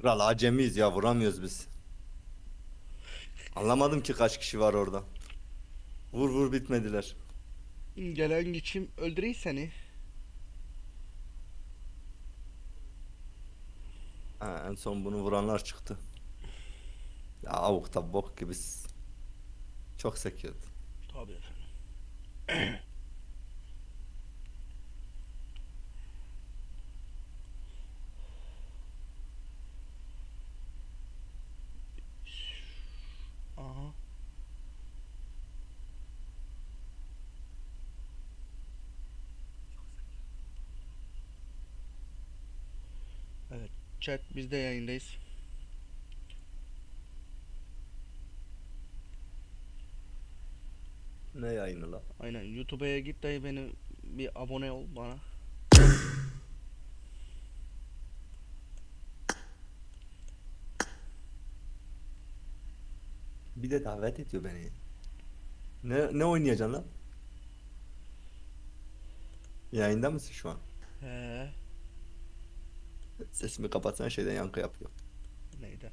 Kral acemiyiz ya vuramıyoruz biz. Anlamadım ki kaç kişi var orada. Vur vur bitmediler. Gelen geçim öldüreyim seni. Ha, en son bunu vuranlar çıktı. Ya avukta bok gibi s- çok sekiyordu. Tabii efendim. Aha. Evet, chat biz de yayındayız. Ne yayını la? Aynen YouTube'a git dayı beni bir abone ol bana. Bir de davet ediyor beni. Ne ne oynayacaksın lan? Yayında mısın şu an? He, Sesimi kapatsan şeyden yankı yapıyor. neyden?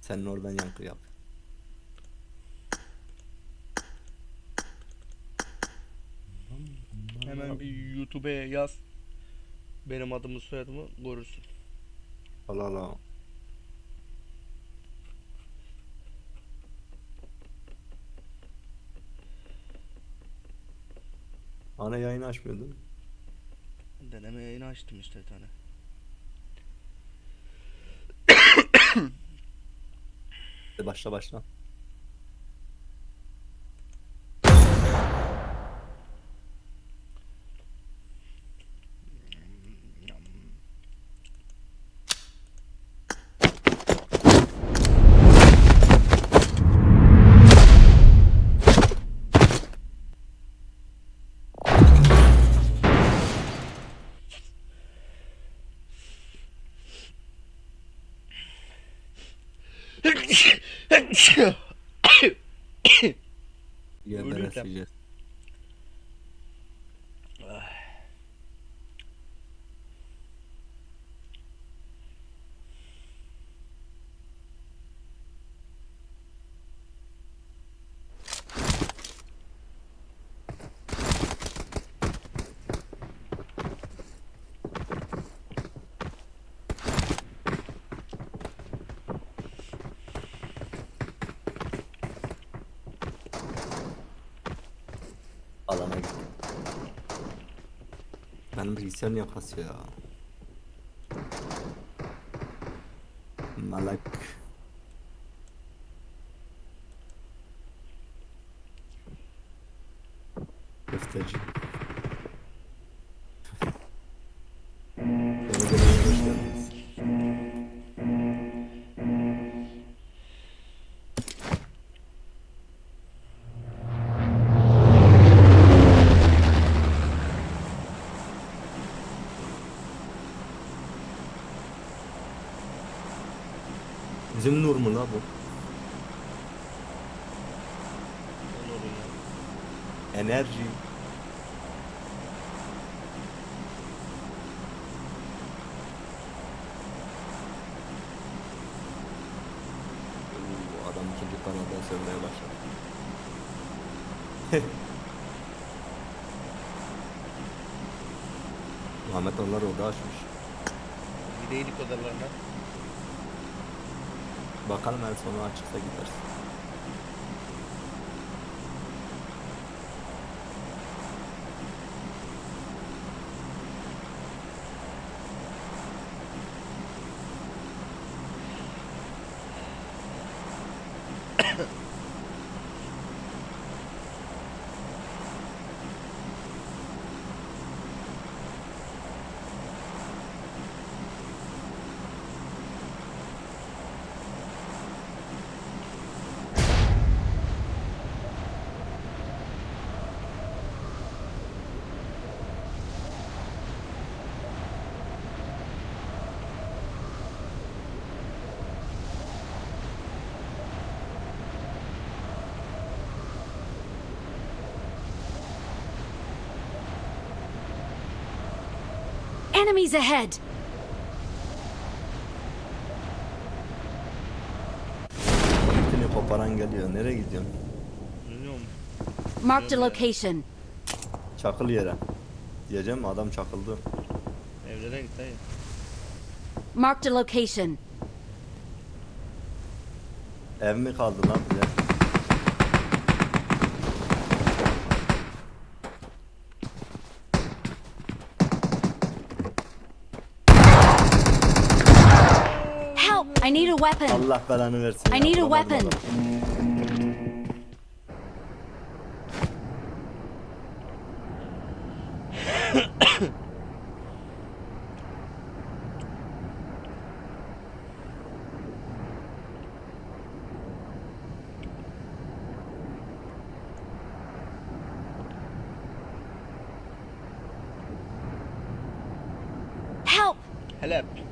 Senin oradan yankı yap. Hemen bir YouTube'a yaz. Benim adımı soyadımı görürsün. Allah Allah. Ana yayını açmıyordun. Deneme yayını açtım işte bir tane. Başla başla. Ölürüm. Alana git. Benim bilgisayar niye kasıyor ya? Malak. Mu la bu? Enerji. Oo, adam ikinci kanaldan sövmeye başladı. Muhammed onlar oda açmış. Gideydik odalarına. Bakalım en sonu açıksa gideriz. Enemies ahead! İpini koparan geliyor. Nereye gidiyorsun? Bilmiyorum. Marked a location. Çakıl yere. Diyeceğim adam çakıldı. Evlere git hayır. Marked a location. Ev mi kaldı lan bize? I need a weapon. Allah belanı versin. I ya, need a vuramadım weapon. adamı. Help! Help.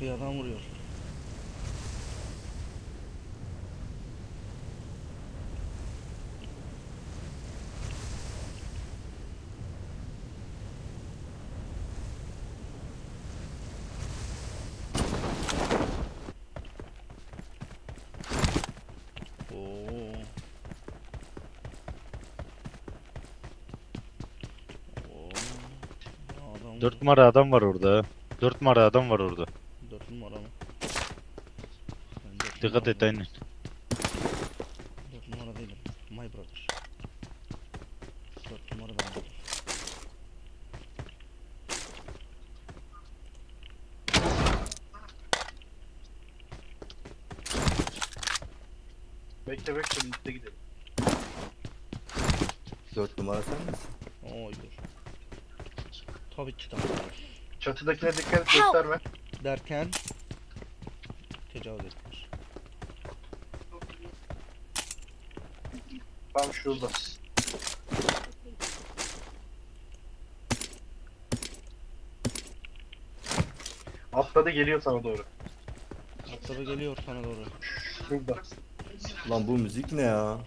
Adam vuruyor. 4 numara adam var orada. 4 numara adam var orada. 4 mı? Ben dört Dikkat et aynen. Dört numara değilim. My brother. Dört numara ben değilim. Bekle bekle birlikte gidelim. Dört numara sen misin? Oy dur. Tabii ki de. Çatıdakine dikkat et gösterme. Derken tecavüz etmiş. Tam şurada. Atladı geliyor sana doğru. Atladı geliyor sana doğru. Şurada. Lan bu müzik ne ya?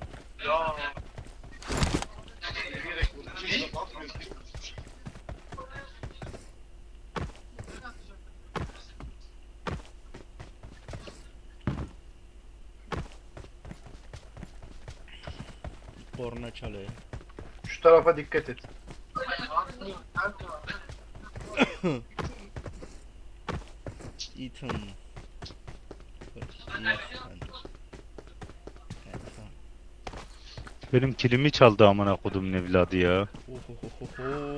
Korna çalıyor. Şu tarafa dikkat et. Ethan. Benim kilimi çaldı amına kodum evladı ya. Ohohoho.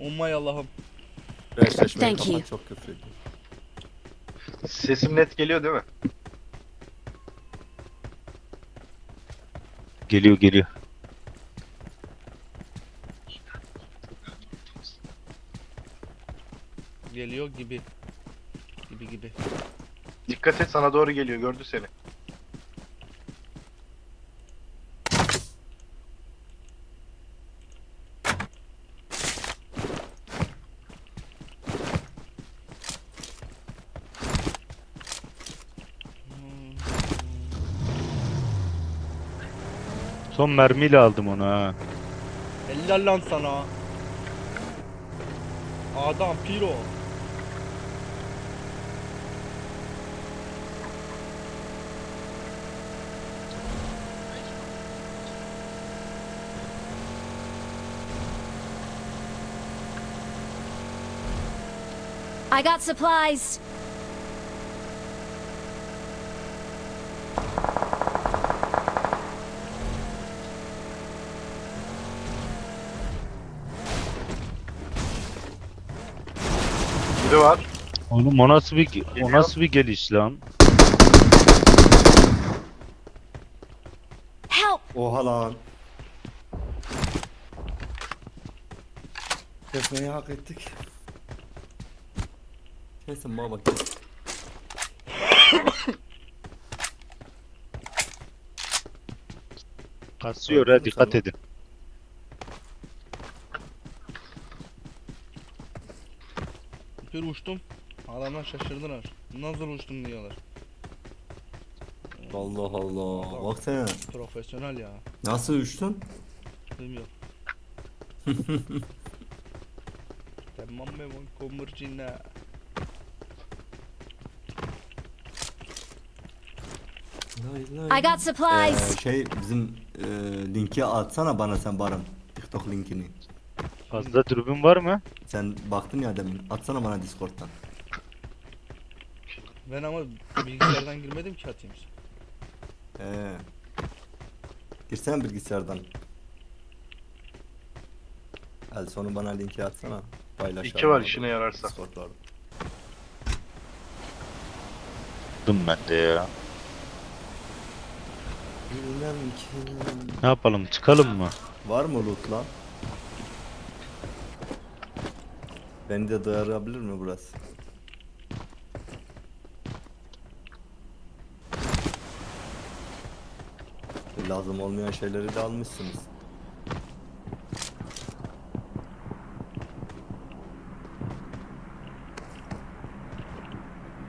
Aman Allah'ım. Eşleşmeyi Thank you. çok ediyor. Sesim net geliyor değil mi? Geliyor geliyor. Geliyor gibi. Gibi gibi. Dikkat et sana doğru geliyor gördü seni. Son mermiyle aldım onu ha. Helal lan sana. Adam piro. I got supplies. Biri var. Oğlum o nasıl bir o nasıl bir geliş lan? Help! Oha lan. Kesmeyi hak ettik. Neyse bana bak. Kasıyor ha dikkat edin. Bir uçtum. Adamlar şaşırdılar. Nasıl uçtum diyorlar. Allah Allah. Bak sen. Profesyonel ya. Nasıl uçtun? Bilmiyorum. Tamam mı lan komurcina? I got supplies. Ee, şey bizim e, linki atsana bana sen Baran. TikTok linkini. Fazla dürbün var mı? Sen baktın ya demin. Atsana bana Discord'dan. Ben ama bilgisayardan girmedim ki atayım. Ee. Girsene bilgisayardan. El sonu bana linki atsana. Paylaş. İki var işine yararsa. Discord'larda. Dım ben de ya. Bilmem ki. Ne yapalım çıkalım mı? Var mı loot lan? Beni de dayarabilir mi burası? Lazım olmayan şeyleri de almışsınız.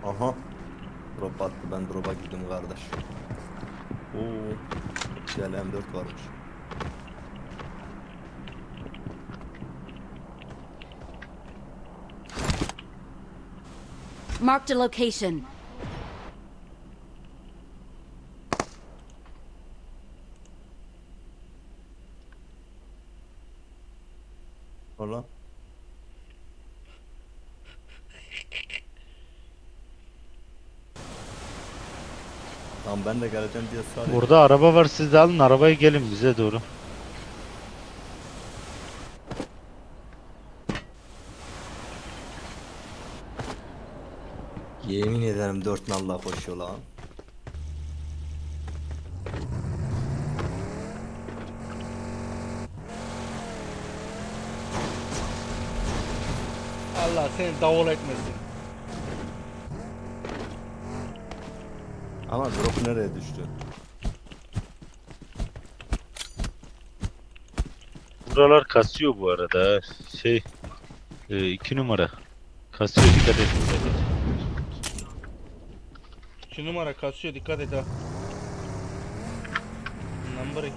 Aha. Drop attı ben drop'a gittim kardeş. Oo. Güzel M4 varmış. Marked a location. Hola. Tamam ben de geleceğim diye ediyorum. Burada araba var siz de alın arabayı gelin bize doğru. Ederim dört nalla koşuyor lan. Allah seni davul etmesin. Ama drop nereye düştü? Buralar kasıyor bu arada. ha. Şey e, iki numara. Kasıyor dikkat edin. Dikkat edin. Şu numara kasıyor dikkat et ha. Number 2.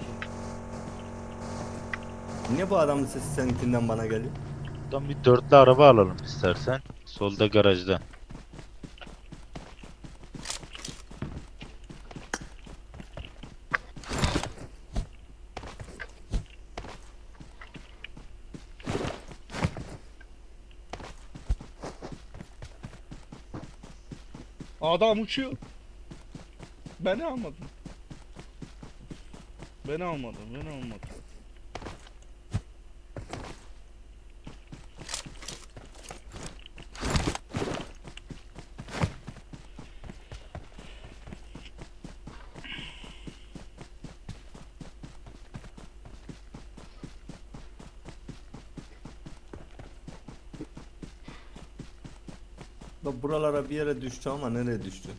Niye bu adamın sesi seninkinden bana geliyor? Buradan bir dörtlü araba alalım istersen. Solda garajda. Adam uçuyor. Beni almadın. Beni almadın, beni almadın. Bak buralara bir yere düştü ama nereye düştü?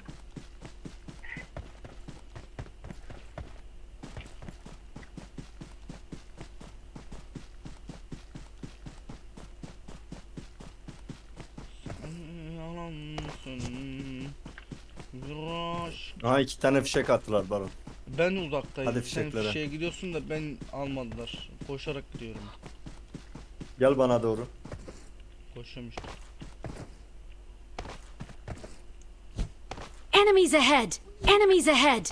Viraj. Aha iki tane fişek attılar Baron. Ben uzaktayım. Hadi Sen fişeklere. fişeğe gidiyorsun da ben almadılar. Koşarak gidiyorum. Gel bana doğru. Koşuyorum işte. Enemies ahead! Enemies ahead!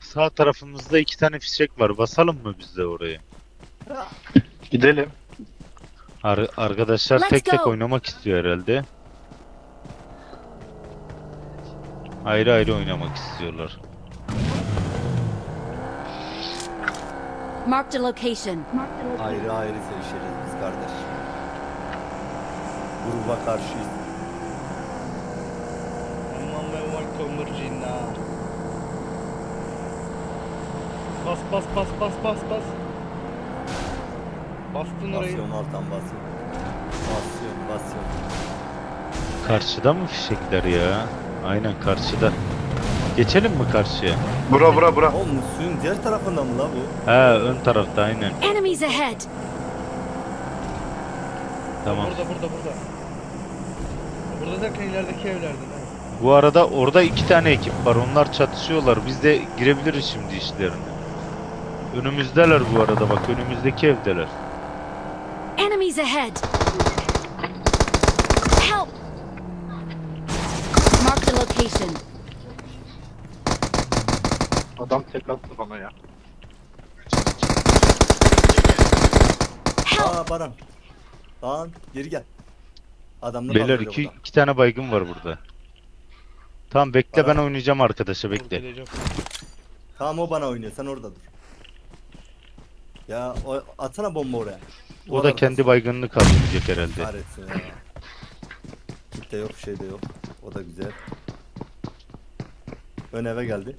Sağ tarafımızda iki tane fişek var. Basalım mı biz de oraya? Gidelim. Ar- arkadaşlar Let's tek tek go. oynamak istiyor herhalde. Ayrı ayrı oynamak istiyorlar. Marked a location. Ayrı ayrı sevişeceğiz biz kardeş. Gruba karşıyız. Aman be vay komurcina. Bas bas bas bas bas bas. Bastın orayı. Basıyorum alttan basıyorum. Basıyorum basıyorum. Karşıda mı fişekler ya? Aynen karşıda. Geçelim mi karşıya? Bura bura bura. Oğlum suyun diğer tarafında mı la bu? Ha ön tarafta aynen. Enemies ahead! Tamam. Burada burada burada. Burada derken ilerideki evlerde. lan. Bu arada orada iki tane ekip var. Onlar çatışıyorlar. Biz de girebiliriz şimdi işlerine. Önümüzdeler bu arada bak önümüzdeki evdeler. Enemies ahead! Location. Adam tek attı bana ya. Help! Aa Baran. Lan geri gel. Adamlar Beyler kaldırıyor iki, burada. iki tane baygın var burada. Tamam bekle ben Bana- oynayacağım arkadaşa bekle. geleceğim. Tamam o bana oynuyor sen orada dur. Ya o, atsana bomba oraya. O da kendi baygınını kaldıracak herhalde. Kahretsin ya. Kit de yok şey de yok. O da güzel. Ön eve geldi.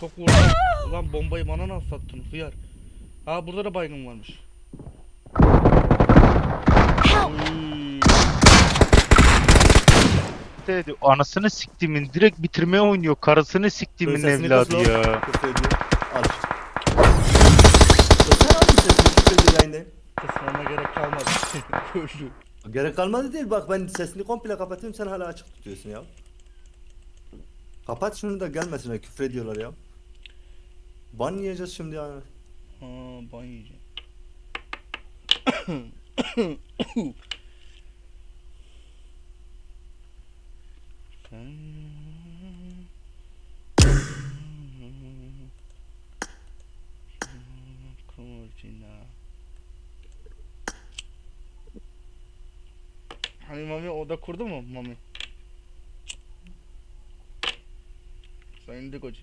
Çok vurdum. Ulan bombayı bana nasıl sattın hıyar. Aa burada da baygın varmış. Uy. Dedi, Anasını siktimin direkt bitirmeye oynuyor. Karısını siktimin Sesini evladı ya. Küfür ediyor. Al. Sen sesini ediyor. Kısmama gerek kalmadı. Öldü. Gerek kalmadı değil bak ben sesini komple kapatıyorum sen hala açık tutuyorsun ya. Kapat şunu da gelmesin küfür ediyorlar ya. Ban yiyeceğiz şimdi ya. Ha ban yiyeceğim. Mami oda kurdu mu Mami? Sayın Dikoci.